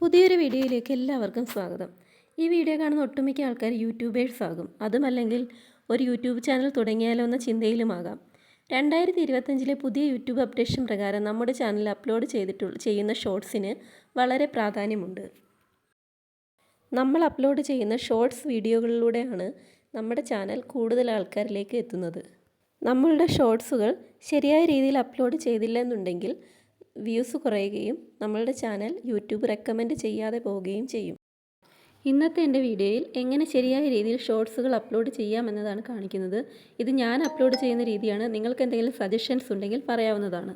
പുതിയൊരു വീഡിയോയിലേക്ക് എല്ലാവർക്കും സ്വാഗതം. ഈ വീഡിയോ കാണുന്ന ഒട്ടുമിക്ക ആൾക്കാർ യൂട്യൂബേഴ്സ് ആകും. അതുമല്ലെങ്കിൽ ഒരു യൂട്യൂബ് ചാനൽ തുടങ്ങിയാലോ എന്ന ചിന്തയിലുമാകാം. രണ്ടായിരത്തി ഇരുപത്തഞ്ചിലെ പുതിയ യൂട്യൂബ് അപ്ഡേഷൻ പ്രകാരം നമ്മുടെ ചാനൽ അപ്ലോഡ് ചെയ്തിട്ടുള്ള ചെയ്യുന്ന ഷോർട്സിന് വളരെ പ്രാധാന്യമുണ്ട്. നമ്മൾ അപ്ലോഡ് ചെയ്യുന്ന ഷോർട്സ് വീഡിയോകളിലൂടെയാണ് നമ്മുടെ ചാനൽ കൂടുതൽ ആൾക്കാരിലേക്ക് എത്തുന്നത്. നമ്മളുടെ ഷോർട്സുകൾ ശരിയായ രീതിയിൽ അപ്ലോഡ് ചെയ്തില്ല എന്നുണ്ടെങ്കിൽ വ്യൂസ് കുറയുകയും നമ്മളുടെ ചാനൽ യൂട്യൂബ് റെക്കമെൻഡ് ചെയ്യാതെ പോവുകയും ചെയ്യും. ഇന്നത്തെ എന്റെ വീഡിയോയിൽ എങ്ങനെ ശരിയായ രീതിയിൽ ഷോർട്സുകൾ അപ്ലോഡ് ചെയ്യാമെന്നതാണ് കാണിക്കുന്നത്. ഇത് ഞാൻ അപ്ലോഡ് ചെയ്യുന്ന രീതിയാണ്. നിങ്ങൾക്ക് എന്തെങ്കിലും സജഷൻസ് ഉണ്ടെങ്കിൽ പറയാവുന്നതാണ്.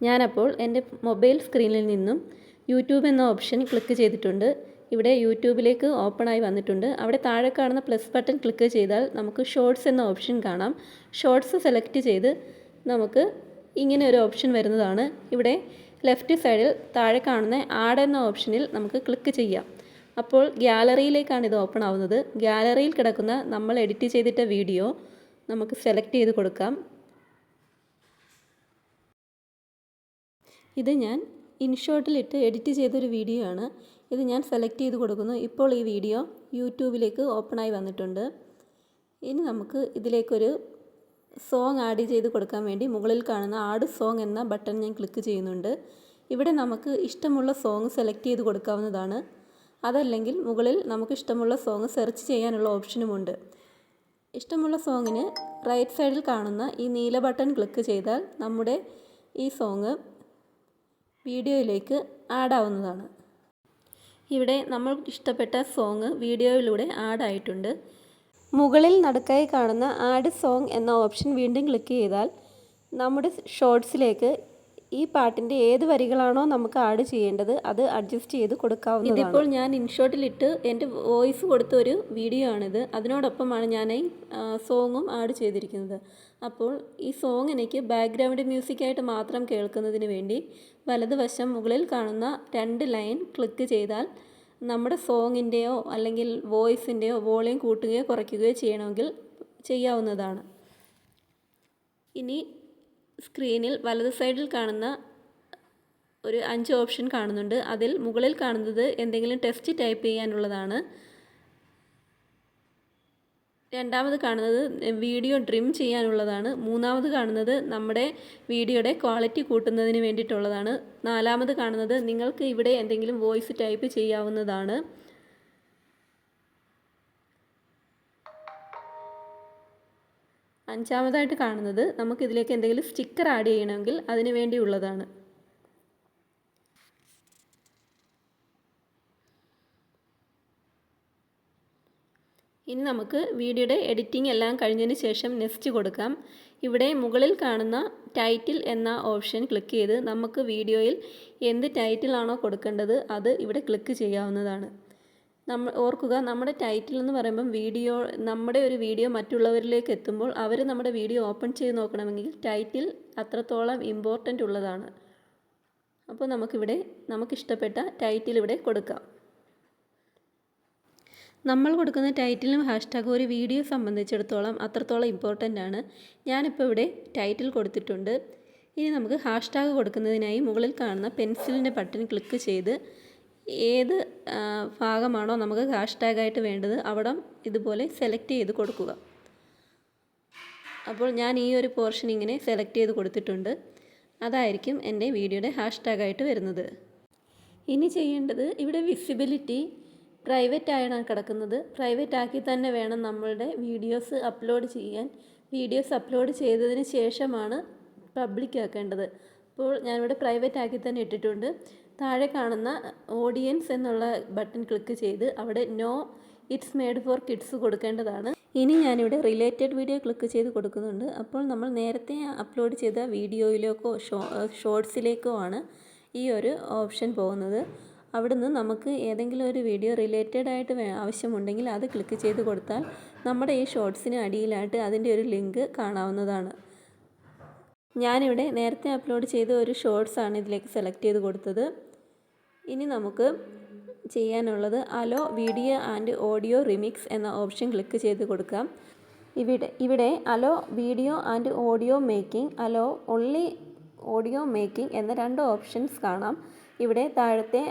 ഞാനപ്പോൾ എന്റെ മൊബൈൽ സ്ക്രീനിൽ നിന്നും യൂട്യൂബ് എന്ന ഓപ്ഷൻ ക്ലിക്ക് ചെയ്തിട്ടുണ്ട്. ഇവിടെ യൂട്യൂബിലേക്ക് ഓപ്പണായി വന്നിട്ടുണ്ട്. അവിടെ താഴെ കാണുന്ന പ്ലസ് ബട്ടൺ ക്ലിക്ക് ചെയ്താൽ നമുക്ക് ഷോർട്സ് എന്ന ഓപ്ഷൻ കാണാം. ഷോർട്സ് സെലക്ട് ചെയ്ത് നമുക്ക് ഇങ്ങനെ ഒരു ഓപ്ഷൻ വരുന്നതാണ്. ഇവിടെ ലെഫ്റ്റ് സൈഡിൽ താഴെ കാണുന്ന ആഡ് എന്ന ഓപ്ഷനിൽ നമുക്ക് ക്ലിക്ക് ചെയ്യാം. അപ്പോൾ ഗ്യാലറിയിലേക്കാണ് ഇത് ഓപ്പൺ ആവുന്നത്. ഗ്യാലറിയിൽ കിടക്കുന്ന നമ്മൾ എഡിറ്റ് ചെയ്തിട്ട വീഡിയോ നമുക്ക് സെലക്ട് ചെയ്ത് കൊടുക്കാം. ഇത് ഞാൻ ഇൻഷോട്ടിലിട്ട് എഡിറ്റ് ചെയ്തൊരു വീഡിയോ ആണ്. ഇത് ഞാൻ സെലക്ട് ചെയ്ത് കൊടുക്കുന്നു. ഇപ്പോൾ ഈ വീഡിയോ യൂട്യൂബിലേക്ക് ഓപ്പണായി വന്നിട്ടുണ്ട്. ഇനി നമുക്ക് ഇതിലേക്കൊരു സോങ് ആഡ് ചെയ്ത് കൊടുക്കാൻ വേണ്ടി മുകളിൽ കാണുന്ന ആഡ് സോങ് എന്ന ബട്ടൺ ഞാൻ ക്ലിക്ക് ചെയ്യുന്നുണ്ട്. ഇവിടെ നമുക്ക് ഇഷ്ടമുള്ള സോങ് സെലക്ട് ചെയ്ത് കൊടുക്കാവുന്നതാണ്. അതല്ലെങ്കിൽ മുകളിൽ നമുക്ക് ഇഷ്ടമുള്ള സോങ് സെർച്ച് ചെയ്യാനുള്ള ഓപ്ഷനുമുണ്ട് ഇഷ്ടമുള്ള സോങ്ങിന് റൈറ്റ് സൈഡിൽ കാണുന്ന ഈ നീല ബട്ടൺ ക്ലിക്ക് ചെയ്താൽ നമ്മുടെ ഈ സോങ് വീഡിയോയിലേക്ക് ആഡ് ആവുന്നതാണ്. ഇവിടെ നമ്മൾ ഇഷ്ടപ്പെട്ട സോങ് വീഡിയോയിലൂടെ ആഡ് ആയിട്ടുണ്ട്. മുകളിൽ നടുക്കായി കാണുന്ന ആഡ് സോങ് എന്ന ഓപ്ഷൻ വീണ്ടും ക്ലിക്ക് ചെയ്താൽ നമ്മുടെ ഷോർട്സിലേക്ക് ഈ പാട്ടിന്റെ ഏത് വരികളാണോ നമുക്ക് ആഡ് ചെയ്യേണ്ടത് അത് അഡ്ജസ്റ്റ് ചെയ്ത് കൊടുക്കാവുന്നതാണ്. ഇതിപ്പോൾ ഞാൻ ഇൻഷോട്ടിലിട്ട് എന്റെ വോയിസ് കൊടുത്ത ഒരു വീഡിയോ ആണിത്. അതിനോടൊപ്പമാണ് ഞാൻ ഈ സോങ്ങും ആഡ് ചെയ്തിരിക്കുന്നത്. അപ്പോൾ ഈ സോങ് എനിക്ക് ബാക്ക്ഗ്രൗണ്ട് മ്യൂസിക്കായിട്ട് മാത്രം കേൾക്കുന്നതിന് വേണ്ടി വലതുവശം മുകളിൽ കാണുന്ന രണ്ട് ലൈൻ ക്ലിക്ക് ചെയ്താൽ നമ്മുടെ സോങ്ങിന്റെയോ അല്ലെങ്കിൽ വോയിസിന്റെയോ വോളിയം കൂട്ടുകയോ കുറയ്ക്കുകയോ ചെയ്യണമെങ്കിൽ ചെയ്യാവുന്നതാണ്. ഇനി സ്ക്രീനിൽ വലത് സൈഡിൽ കാണുന്ന ഒരു അഞ്ച് ഓപ്ഷൻ കാണുന്നുണ്ട്. അതിൽ മുകളിൽ കാണുന്നത് എന്തെങ്കിലും ടെസ്റ്റ് ടൈപ്പ് ചെയ്യാനുള്ളതാണ്. രണ്ടാമത് കാണുന്നത് വീഡിയോ ട്രിം ചെയ്യാനുള്ളതാണ്. മൂന്നാമത് കാണുന്നത് നമ്മുടെ വീഡിയോയുടെ ക്വാളിറ്റി കൂട്ടുന്നതിന് വേണ്ടിയിട്ടുള്ളതാണ്. നാലാമത് കാണുന്നത് നിങ്ങൾക്ക് ഇവിടെ എന്തെങ്കിലും വോയിസ് ടൈപ്പ് ചെയ്യാവുന്നതാണ്. അഞ്ചാമതായിട്ട് കാണുന്നത് നമുക്കിതിലേക്ക് എന്തെങ്കിലും സ്റ്റിക്കർ ആഡ് ചെയ്യണമെങ്കിൽ അതിന് വേണ്ടിയുള്ളതാണ്. ഇനി നമുക്ക് വീഡിയോയുടെ എഡിറ്റിംഗ് എല്ലാം കഴിഞ്ഞതിന് ശേഷം നെക്സ്റ്റ് കൊടുക്കാം. ഇവിടെ മുകളിൽ കാണുന്ന ടൈറ്റിൽ എന്ന ഓപ്ഷൻ ക്ലിക്ക് ചെയ്ത് നമുക്ക് വീഡിയോയിൽ എന്ത് ടൈറ്റിലാണോ കൊടുക്കേണ്ടത് അത് ഇവിടെ ക്ലിക്ക് ചെയ്യാവുന്നതാണ്. നമ്മൾ ഓർക്കുക നമ്മുടെ ടൈറ്റിൽ എന്ന് പറയുമ്പം വീഡിയോ നമ്മുടെ ഒരു വീഡിയോ മറ്റുള്ളവരിലേക്ക് എത്തുമ്പോൾ അവർ നമ്മുടെ വീഡിയോ ഓപ്പൺ ചെയ്ത് നോക്കണമെങ്കിൽ ടൈറ്റിൽ അത്രത്തോളം ഇമ്പോർട്ടന്റ് ഉള്ളതാണ്. അപ്പോൾ നമുക്കിവിടെ നമുക്കിഷ്ടപ്പെട്ട ടൈറ്റിൽ ഇവിടെ കൊടുക്കാം. നമ്മൾ കൊടുക്കുന്ന ടൈറ്റിലും ഹാഷ്ടാഗും ഒരു വീഡിയോ സംബന്ധിച്ചിടത്തോളം അത്രത്തോളം ഇമ്പോർട്ടന്റ് ആണ്. ഞാനിപ്പോൾ ഇവിടെ ടൈറ്റിൽ കൊടുത്തിട്ടുണ്ട്. ഇനി നമുക്ക് ഹാഷ്ടാഗ് കൊടുക്കുന്നതിനായി മുകളിൽ കാണുന്ന പെൻസിലിന്റെ ബട്ടൺ ക്ലിക്ക് ചെയ്ത് ഏത് ഭാഗമാണോ നമുക്ക് ഹാഷ്ടാഗായിട്ട് വേണ്ടത് അവിടെ ഇതുപോലെ സെലക്ട് ചെയ്ത് കൊടുക്കുക. അപ്പോൾ ഞാൻ ഈ ഒരു പോർഷൻ ഇങ്ങനെ സെലക്ട് ചെയ്ത് കൊടുത്തിട്ടുണ്ട്. അതായിരിക്കും എന്റെ വീഡിയോയുടെ ഹാഷ്ടാഗായിട്ട് വരുന്നത്. ഇനി ചെയ്യേണ്ടത് ഇവിടെ വിസിബിലിറ്റി പ്രൈവറ്റ് ആയാണ് കിടക്കുന്നത്. പ്രൈവറ്റ് ആക്കി തന്നെ വേണം നമ്മളുടെ വീഡിയോസ് അപ്ലോഡ് ചെയ്യാൻ. വീഡിയോസ് അപ്ലോഡ് ചെയ്തതിന് ശേഷമാണ് പബ്ലിക് ആക്കേണ്ടത്. അപ്പോൾ ഞാനിവിടെ പ്രൈവറ്റ് ആക്കി തന്നെ ഇട്ടിട്ടുണ്ട്. താഴെ കാണുന്ന ഓഡിയൻസ് എന്നുള്ള ബട്ടൺ ക്ലിക്ക് ചെയ്ത് അവിടെ no it's made for kids കൊടുക്കേണ്ടതാണ്. ഇനി ഞാനിവിടെ റിലേറ്റഡ് വീഡിയോ ക്ലിക്ക് ചെയ്ത് കൊടുക്കുന്നുണ്ട്. അപ്പോൾ നമ്മൾ നേരത്തെ അപ്ലോഡ് ചെയ്ത വീഡിയോയിലേക്കോ ഷോ ഷോർട്സിലേക്കോ ആണ് ഈ ഒരു ഓപ്ഷൻ പോകുന്നത്. അവിടുന്ന് നമുക്ക് ഏതെങ്കിലും ഒരു വീഡിയോ റിലേറ്റഡ് ആയിട്ട് ആവശ്യമുണ്ടെങ്കിൽ അത് ക്ലിക്ക് ചെയ്ത് കൊടുത്താൽ നമ്മുടെ ഈ ഷോർട്സിന് അടിയിലായിട്ട് അതിന്റെ ഒരു ലിങ്ക് കാണാവുന്നതാണ്. ഞാനിവിടെ നേരത്തെ അപ്ലോഡ് ചെയ്ത ഒരു ഷോർട്സ് ആണ് ഇതിലേക്ക് സെലക്ട് ചെയ്ത് കൊടുത്തത്. ഇനി നമുക്ക് ചെയ്യാനുള്ളത് allow video and audio remix എന്ന ഓപ്ഷൻ ക്ലിക്ക് ചെയ്ത് കൊടുക്കാം. ഇവിടെ ഇവിടെ allow video and audio making allow only audio making എന്ന രണ്ട് ഓപ്ഷൻസ് കാണാം. ഇവിടെ താഴത്തെ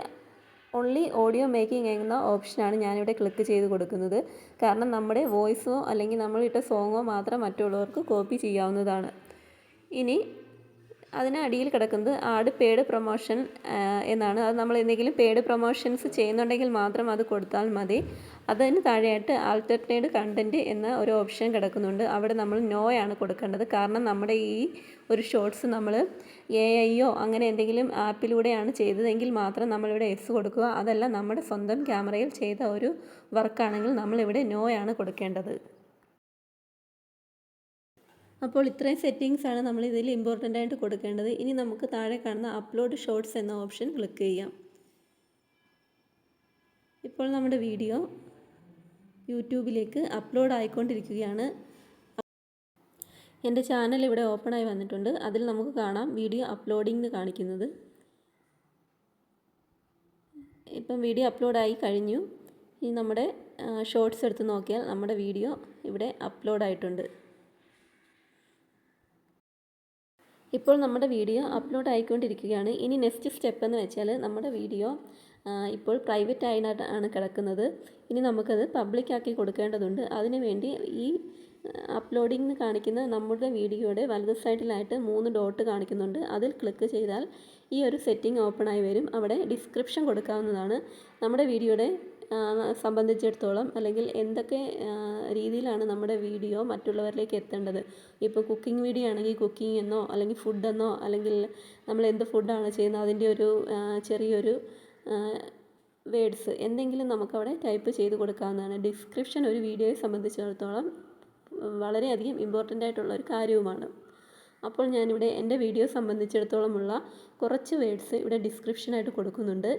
ഓൺലി ഓഡിയോ മേക്കിംഗ് എന്ന ഓപ്ഷനാണ് ഞാനിവിടെ ക്ലിക്ക് ചെയ്ത് കൊടുക്കുന്നത്. കാരണം നമ്മുടെ വോയിസോ അല്ലെങ്കിൽ നമ്മളിട്ട സോങ്ങോ മാത്രം മറ്റുള്ളവർക്ക് കോപ്പി ചെയ്യാവുന്നതാണ്. ഇനി അതിന് അടിയിൽ കിടക്കുന്നത് ആഡ് പേഡ് പ്രൊമോഷൻ എന്നാണ്. അത് നമ്മൾ എന്തെങ്കിലും പേഡ് പ്രൊമോഷൻസ് ചെയ്യുന്നുണ്ടെങ്കിൽ മാത്രം അത് കൊടുത്താൽ മതി. അതിന് താഴെയായിട്ട് ആൾട്ടർനേറ്റ് കണ്ടന്റ് എന്ന ഒരു ഓപ്ഷൻ കിടക്കുന്നുണ്ട്. അവിടെ നമ്മൾ നോ ആണ് കൊടുക്കേണ്ടത്. കാരണം നമ്മുടെ ഈ ഒരു ഷോർട്സ് നമ്മൾ എ ഐയോ അങ്ങനെ എന്തെങ്കിലും ആപ്പിലൂടെയാണ് ചെയ്തതെങ്കിൽ മാത്രം നമ്മളിവിടെ എസ് കൊടുക്കുക. അതല്ല നമ്മുടെ സ്വന്തം ക്യാമറയിൽ ചെയ്ത ഒരു വർക്കാണെങ്കിൽ നമ്മളിവിടെ ആണ് കൊടുക്കേണ്ടത്. അപ്പോൾ ഇത്രയും ആണ് നമ്മൾ ഇതിൽ ഇമ്പോർട്ടന്റ് ആയിട്ട് കൊടുക്കേണ്ടത്. ഇനി നമുക്ക് താഴെ കാണുന്ന അപ്ലോഡ് ഷോർട്സ് എന്ന ഓപ്ഷൻ ക്ലിക്ക് ചെയ്യാം. ഇപ്പോൾ നമ്മുടെ വീഡിയോ യൂട്യൂബിലേക്ക് അപ്ലോഡ് ആയിക്കൊണ്ടിരിക്കുകയാണ്. എന്റെ ചാനൽ ഇവിടെ ഓപ്പണായി വന്നിട്ടുണ്ട്. അതിൽ നമുക്ക് കാണാം വീഡിയോ അപ്ലോഡിംഗ് എന്ന് കാണിക്കുന്നത്. ഇപ്പം വീഡിയോ അപ്ലോഡായി കഴിഞ്ഞു. ഇനി നമ്മുടെ ഷോർട്സ് എടുത്ത് നോക്കിയാൽ നമ്മുടെ വീഡിയോ ഇവിടെ അപ്ലോഡ് ആയിട്ടുണ്ട് ഇപ്പോൾ നമ്മുടെ വീഡിയോ അപ്ലോഡ് ആയിക്കൊണ്ടിരിക്കുകയാണ്. ഇനി നെക്സ്റ്റ് സ്റ്റെപ്പ് എന്ന് വെച്ചാൽ നമ്മുടെ വീഡിയോ ഇപ്പോൾ പ്രൈവറ്റ് ആയിട്ടാണ് കിടക്കുന്നത്. ഇനി നമുക്കത് പബ്ലിക് ആക്കി കൊടുക്കേണ്ടതുണ്ട്. അതിനുവേണ്ടി ഈ അപ്ലോഡിംഗ് കാണിക്കുന്ന നമ്മുടെ വീഡിയോയുടെ വലത് സൈഡിലായിട്ട് മൂന്ന് ഡോട്ട് കാണിക്കുന്നുണ്ട്. അതിൽ ക്ലിക്ക് ചെയ്താൽ ഈ ഒരു സെറ്റിംഗ് ഓപ്പൺ ആയി വരും. അവിടെ ഡിസ്ക്രിപ്ഷൻ കൊടുക്കാവുന്നതാണ്. നമ്മുടെ വീഡിയോയുടെ സംബന്ധിച്ചിടത്തോളം അല്ലെങ്കിൽ എന്തൊക്കെ രീതിയിലാണ് നമ്മുടെ വീഡിയോ മറ്റുള്ളവരിലേക്ക് എത്തേണ്ടത്? ഇപ്പോൾ കുക്കിംഗ് വീഡിയോ ആണെങ്കിൽ കുക്കിംഗ് എന്നോ അല്ലെങ്കിൽ ഫുഡ് എന്നോ അല്ലെങ്കിൽ നമ്മൾ എന്ത് ഫുഡാണ് ചെയ്യുന്നത് അതിന്റെ ഒരു ചെറിയൊരു വേഡ്സ് എന്തെങ്കിലും നമുക്കവിടെ ടൈപ്പ് ചെയ്ത് കൊടുക്കാവുന്നതാണ്. ഡിസ്ക്രിപ്ഷൻ ഒരു വീഡിയോയെ സംബന്ധിച്ചിടത്തോളം വളരെയധികം ഇമ്പോർട്ടന്റ് ആയിട്ടുള്ള ഒരു കാര്യവുമാണ്. അപ്പോൾ ഞാനിവിടെ എന്റെ വീഡിയോ സംബന്ധിച്ചിടത്തോളമുള്ള കുറച്ച് വേഡ്സ് ഇവിടെ ഡിസ്ക്രിപ്ഷനായിട്ട് കൊടുക്കുന്നുണ്ട്.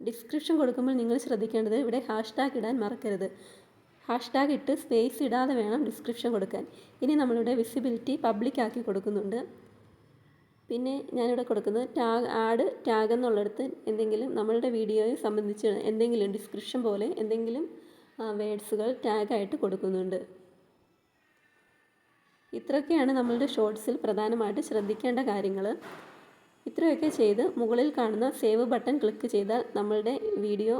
ഡിസ്ക്രിപ്ഷൻ കൊടുക്കുമ്പോൾ നിങ്ങൾ ശ്രദ്ധിക്കേണ്ടത് ഇവിടെ ഹാഷ്ടാഗ് ഇടാൻ മറക്കരുത്. ഹാഷ്ടാഗ് ഇട്ട് സ്പേസ് ഇടാതെ വേണം ഡിസ്ക്രിപ്ഷൻ കൊടുക്കാൻ. ഇനി നമ്മളിവിടെ വിസിബിലിറ്റി പബ്ലിക് ആക്കി കൊടുക്കുന്നുണ്ട്. പിന്നെ ഞാനിവിടെ കൊടുക്കുന്നത് ടാഗ് ആഡ് ടാഗ് എന്നുള്ളിടത്ത് എന്തെങ്കിലും നമ്മളുടെ വീഡിയോയെ സംബന്ധിച്ച് എന്തെങ്കിലും ഡിസ്ക്രിപ്ഷൻ പോലെ എന്തെങ്കിലും വേഡ്സുകൾ ടാഗായിട്ട് കൊടുക്കുന്നുണ്ട്. ഇത്രയൊക്കെയാണ് നമ്മളുടെ ഷോർട്സിൽ പ്രധാനമായിട്ട് ശ്രദ്ധിക്കേണ്ട കാര്യങ്ങൾ ഇത്രയൊക്കെ ചെയ്ത് മുകളിൽ കാണുന്ന സേവ് ബട്ടൺ ക്ലിക്ക് ചെയ്താൽ നമ്മളുടെ വീഡിയോ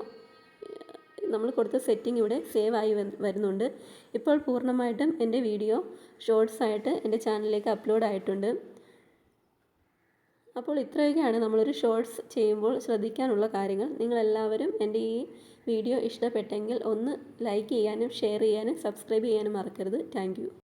നമ്മൾ കൊടുത്ത സെറ്റിംഗ് ഇവിടെ സേവ് ആയി വരുന്നുണ്ട്. ഇപ്പോൾ പൂർണമായിട്ടും എന്റെ വീഡിയോ ഷോർട്സ് ആയിട്ട് എന്റെ ചാനലിലേക്ക് അപ്ലോഡ് ആയിട്ടുണ്ട്. അപ്പോൾ ഇത്രയൊക്കെയാണ് നമ്മളൊരു ഷോർട്സ് ചെയ്യുമ്പോൾ ശ്രദ്ധിക്കാനുള്ള കാര്യങ്ങൾ. നിങ്ങളെല്ലാവരും എന്റെ ഈ വീഡിയോ ഇഷ്ടപ്പെട്ടെങ്കിൽ ഒന്ന് ലൈക്ക് ചെയ്യാനും ഷെയർ ചെയ്യാനും സബ്സ്ക്രൈബ് ചെയ്യാനും മറക്കരുത്. താങ്ക്